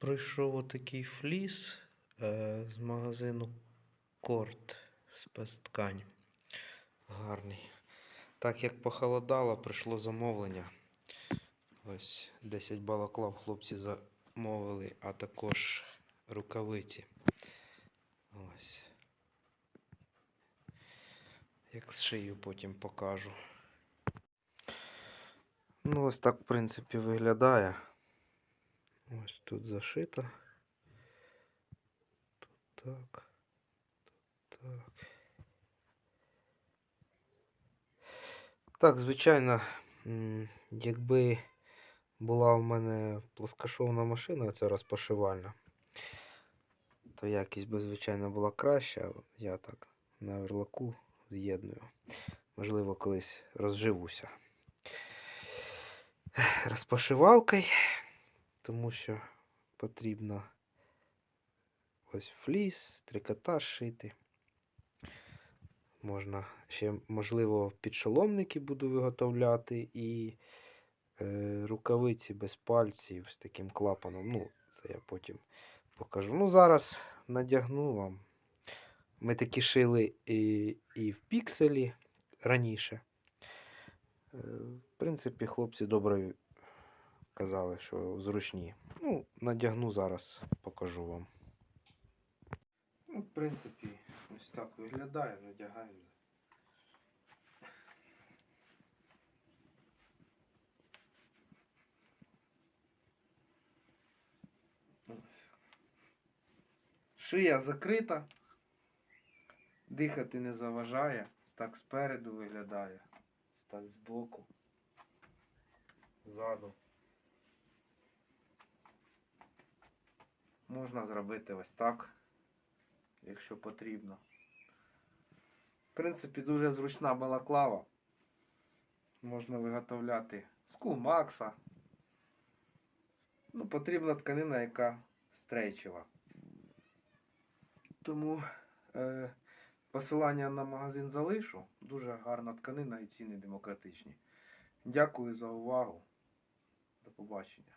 Прийшов отакий фліс е, з магазину Корт спецткань. Гарний. Так як похолодало, прийшло замовлення. Ось 10 балаклав хлопці замовили, а також рукавиці. Ось. Як зшию потім покажу. Ну, ось так, в принципі, виглядає. Ось тут зашито. Тут так. Тут так. Так, звичайно, якби була в мене плоскошовна машина, оця розпашивальна, то якість би, звичайно, була краща. але Я так на верлаку з'єдную. Можливо, колись розживуся розпашивалкою, тому що потрібно ось фліс, трикотаж шити. Можна ще, можливо, підшоломники буду виготовляти і е, рукавиці без пальців з таким клапаном. Ну, це я потім покажу. Ну, зараз надягну вам. Ми такі шили і, і в пікселі раніше. Е, В принципі, хлопці добре казали, що зручні. Ну, надягну зараз, покажу вам. Ну, в принципі, ось так виглядає, надягаю. Шия закрита, дихати не заважає, так спереду виглядає, так збоку, ззаду. Можна зробити ось так, якщо потрібно. В принципі, дуже зручна балаклава. Можна виготовляти з кулмакса. Ну, потрібна тканина, яка стрейчева. Тому е, посилання на магазин залишу. Дуже гарна тканина і ціни демократичні. Дякую за увагу. До побачення.